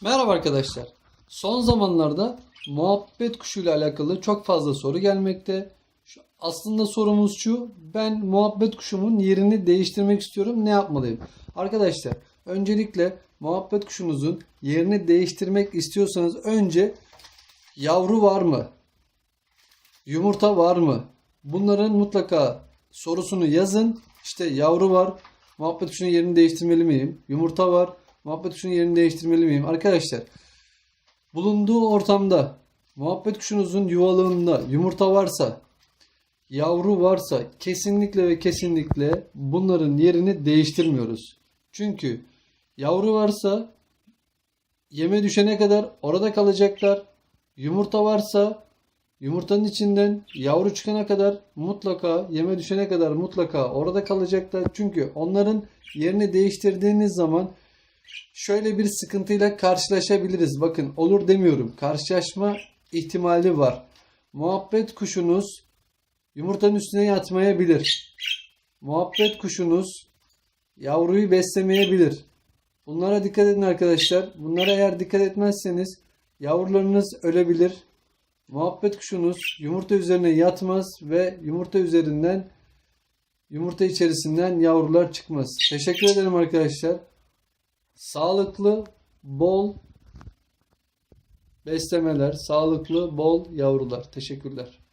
Merhaba arkadaşlar. Son zamanlarda muhabbet kuşuyla alakalı çok fazla soru gelmekte. Aslında sorumuz şu. Ben muhabbet kuşumun yerini değiştirmek istiyorum. Ne yapmalıyım? Arkadaşlar öncelikle muhabbet kuşunuzun yerini değiştirmek istiyorsanız önce yavru var mı? Yumurta var mı? Bunların mutlaka sorusunu yazın. İşte yavru var. Muhabbet kuşunun yerini değiştirmeli miyim? Yumurta var. Muhabbet kuşunun yerini değiştirmeli miyim? Arkadaşlar bulunduğu ortamda muhabbet kuşunuzun yuvalığında yumurta varsa yavru varsa kesinlikle ve kesinlikle bunların yerini değiştirmiyoruz. Çünkü yavru varsa yeme düşene kadar orada kalacaklar. Yumurta varsa Yumurtanın içinden yavru çıkana kadar mutlaka yeme düşene kadar mutlaka orada kalacaklar. Çünkü onların yerini değiştirdiğiniz zaman şöyle bir sıkıntıyla karşılaşabiliriz. Bakın olur demiyorum. Karşılaşma ihtimali var. Muhabbet kuşunuz yumurtanın üstüne yatmayabilir. Muhabbet kuşunuz yavruyu beslemeyebilir. Bunlara dikkat edin arkadaşlar. Bunlara eğer dikkat etmezseniz yavrularınız ölebilir. Muhabbet kuşunuz yumurta üzerine yatmaz ve yumurta üzerinden yumurta içerisinden yavrular çıkmaz. Teşekkür ederim arkadaşlar. Sağlıklı, bol beslemeler, sağlıklı, bol yavrular. Teşekkürler.